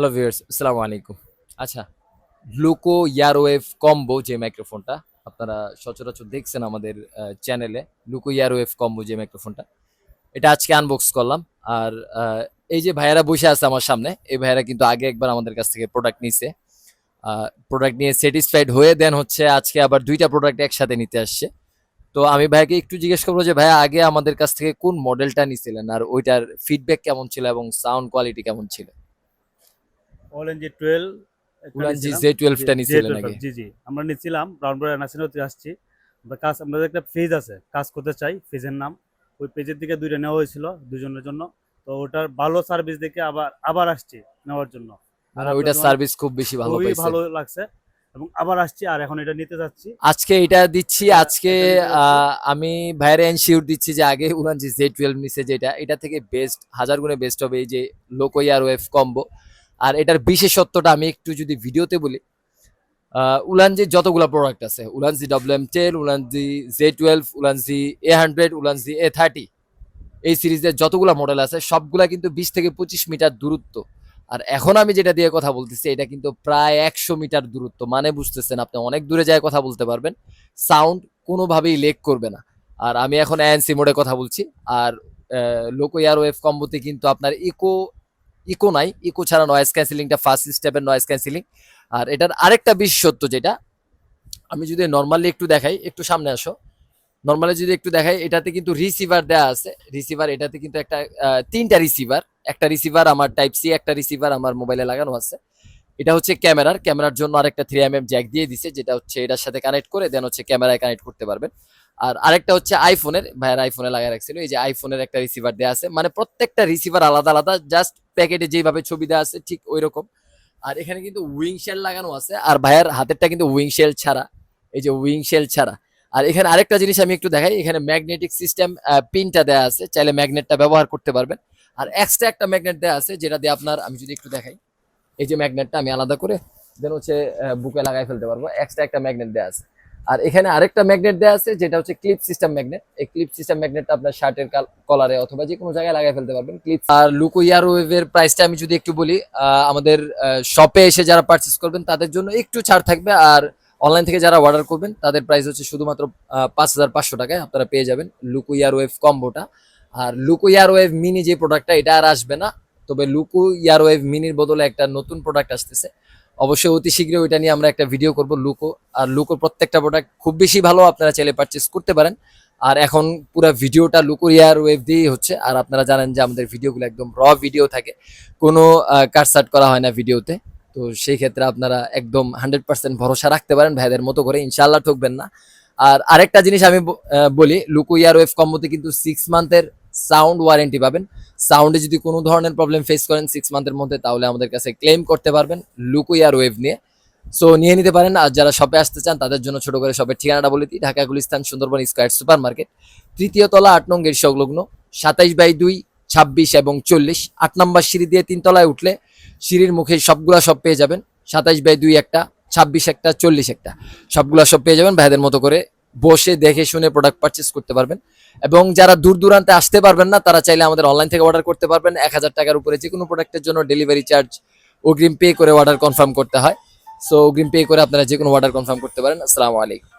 Hello viewers আসসালামু আলাইকুম। আচ্ছা লুকো ইয়ারওয়েভ কম্বো যে মাইক্রোফোনটা আপনারা সচরাচর দেখছেন আমাদের চ্যানেলে লুকো ইয়ারওয়েভ কম্বো যে মাইক্রোফোনটা এটা আজকে আনবক্স করলাম, আর এই যে ভাইয়ারা বসে আছে আমার সামনে, এই ভাইয়ারা কিন্তু আগে একবার আমাদের কাছ থেকে প্রোডাক্ট নিছে। প্রোডাক্ট নিয়ে স্যাটিসফাইড হয়ে দেন হচ্ছে আজকে আবার দুইটা প্রোডাক্ট একসাথে নিতে আসছে। তো আমি ভাইয়াকে একটু জিজ্ঞেস করব যে ভাইয়া আগে আমাদের কাছ থেকে কোন মডেলটা নিছিলেন, আর ওইটার ফিডব্যাক কেমন ছিল এবং সাউন্ড কোয়ালিটি কেমন ছিল? ওলেনজি টুয়েলভ জে টুয়েলভটা আগে জি জি। আমরা নিচ্ছিলাম ব্রাউনপুর নাসিনতে আসছি। আমরা কাজ আমাদের একটা পেজ আছে কাজ করতে চাই পেজের নাম। ওই পেজের দিকে দুইটা নেওয়া হয়েছিল দুজনের জন্য। তো ওটার ভালো সার্ভিস দেখে আবার আবার আসছি নেওয়ার জন্য। আর ওইটা সার্ভিস খুব বেশি ভালো খুবই পাইছে। ভালো লাগছে। এবং আবার আসছি আর এখন এটা নিতে যাচ্ছি। আজকে এটা দিচ্ছি আজকে আমি ভাইয়ের এনশিওর দিচ্ছি যে আগে উলানজি জে টুয়েলভ নিছে যেটা। এটা থেকে বেস্ট হাজার গুণে বেস্ট হবে এই যে লোকো ইয়ার ওয়েভ কম্বো আর এটার বিশেষত্বটা আমি একটু যদি ভিডিওতে বলি আহ, উলানজির যতগুলো প্রোডাক্ট আছে Ulanzi W M ten Ulanzi J twelve Ulanzi A hundred Ulanzi A thirty এই সিরিজের যতগুলো মডেল আছে সবগুলা কিন্তু বিশ থেকে পঁচিশ মিটার দূরত্ব। আর এখন আমি যেটা দিয়ে কথা বলতেছি এটা কিন্তু প্রায় একশো মিটার দূরত্ব। মানে বুঝতেছেন আপনি অনেক দূরে যায় কথা বলতে পারবেন সাউন্ড কোনোভাবেই লেক করবে না। আর আমি এখন অ্যানসি মোডে কথা বলছি আর লোকো এয়ার ওয়েভ কম্বোতে কিন্তু আপনার ইকো ইকো নাই, ইকো ছাড়া নয়েজ ক্যান্সেলিংটা ফার্স্ট স্টেপের নয়েজ ক্যান্সেলিং আর এটার আরেকটা বিশেষত্ব যেটা, আমি যদি নর্মালি একটু দেখাই, একটু সামনে আসো। নর্মালি যদি একটু দেখাই, এটাতে কিন্তু রিসিভার দেওয়া আছে। রিসিভার এটাতে কিন্তু একটা তিনটা রিসিভার একটা রিসিভার আমার টাইপ সি একটা রিসিভার আমার মোবাইলে লাগানো আছে। এটা হচ্ছে ক্যামেরার। ক্যামেরার জন্য আরেকটা থ্রি এম এম জ্যাক দিয়ে দিছে, যেটা হচ্ছে এটার সাথে কানেক্ট করে দেন হচ্ছে ক্যামেরায় কানেক্ট করতে পারবেন। আর আরেকটা হচ্ছে আইফোনের ভাইয়ের আইফোনে লাগাই রাখছিল। এই যে আইফোনের একটা রিসিভার দেওয়া আছে। মানে প্রত্যেকটা রিসিভার আলাদা আলাদা জাস্ট প্যাকেটে যেভাবে ছবি দেওয়া আছে, ঠিক ওই রকম আর এখানে কিন্তু উইং শেল লাগানো আছে, আর ভাইয়ের হাতেরটা কিন্তু উইং শেল ছাড়া। এই যে উইং শেল ছাড়া। আর এখানে আরেকটা জিনিস আমি একটু দেখাই, এখানে ম্যাগনেটিক সিস্টেম পিনটা দেওয়া আছে, চাইলে ম্যাগনেটটা ব্যবহার করতে পারবেন। আর এক্সট্রা একটা ম্যাগনেট দেওয়া আছে, যেটা দিয়ে আপনার, আমি যদি একটু দেখাই, এই যে ম্যাগনেটটা আমি আলাদা করে দেন হচ্ছে বুকে লাগাই ফেলতে পারব। এক্সট্রা একটা ম্যাগনেট দেওয়া আছে। আর এখানে আরেকটা ম্যাগনেট দেওয়া আছে, যেটা হচ্ছে ক্লিপ সিস্টেম ম্যাগনেট এই ক্লিপ সিস্টেম ম্যাগনেটটা আপনার শার্টের কলারে অথবা যে কোনো জায়গায় লাগাই ফেলতে পারবেন। ক্লিপ আর লুকো ইয়ার ওয়েভের প্রাইসটা আমি যদি একটু বলি আমাদের শপে এসে যারা পারচেস করবেন, তাদের জন্য একটু ছাড় থাকবে। আর অনলাইন থেকে যারা অর্ডার করবেন, তাদের প্রাইস হচ্ছে শুধুমাত্র পাঁচ হাজার পাঁচশো টাকায় আপনারা পেয়ে যাবেন লুকো ইয়ার ওয়েভ কম্বোটা আর লুকো ইয়ার ওয়েভ মিনি যে প্রোডাক্টটা এটা আর আসবে না। তবে লুকো ইয়ার ওয়েভ মিনির বদলে একটা নতুন প্রোডাক্ট আসতেছে। অবশ্যই অতি শীঘ্রই ওইটা নিয়ে আমরা একটা ভিডিও করব লুকো আর লুকোর প্রত্যেকটা প্রোডাক্ট খুব বেশি ভালো আপনারা চাইলে পারচেস করতে পারেন। আর এখন পুরো ভিডিওটা লুকো ইয়ার ওয়েভ দিয়েই হচ্ছে। আর আপনারা জানেন যে আমাদের ভিডিওগুলো একদম র ভিডিও থাকে। কোনো কাটসাট করা হয় না ভিডিওতে তো সেই ক্ষেত্রে আপনারা একদম হান্ড্রেড পার্সেন্ট ভরসা রাখতে পারেন ভাইদের মতো করে। ইনশাল্লাহ ঠকবেন না। আর আরেকটা জিনিস আমি বলি লুকো ইয়ার ওয়েভ কম্বোতে কিন্তু সিক্স মান্থের সাউন্ড ওয়ারেন্টি পাবেন। সাউন্ডে যদি কোনো ধরনের প্রবলেম ফেস করেন সিক্স মান্থের মধ্যে, তাহলে আমাদের কাছে ক্লেম করতে পারবেন লুকো ইয়ার ওয়েভ নিয়ে। সো নিয়ে নিতে পারেন। আর যারা শপে আসতে চান, তাদের জন্য ছোট করে শপের ঠিকানাটা বলে দিই। Dhaka Gulistan, Sundarban Square Super Market তৃতীয় তলা আট নং গেট সংলগ্ন সাতাইশ বাই দুই, ছাব্বিশ এবং চল্লিশ। আট নম্বর সিঁড়ি দিয়ে তিনতলায় উঠলে সিঁড়ির মুখে সবগুলা সব পেয়ে যাবেন। সাতাইশ বাই দুই একটা, ছাব্বিশ একটা, চল্লিশ একটা। সবগুলা সব পেয়ে যাবেন ভাইদের মতো করে বসে দেখে শুনে প্রোডাক্ট পারচেস করতে পারবেন। এবং যারা দূর দূরান্তে আসতে পারবেন না, তারা চাইলে আমাদের অনলাইন থেকে অর্ডার করতে পারবেন। এক হাজার টাকার উপরে যে কোনো প্রোডাক্টের জন্য ডেলিভারি চার্জ অগ্রিম পে করে অর্ডার কনফার্ম করতে হয়। সো অগ্রিম পে করে আপনারা যে কোনো অর্ডার কনফার্ম করতে পারেন। আসসালামু আলাইকুম।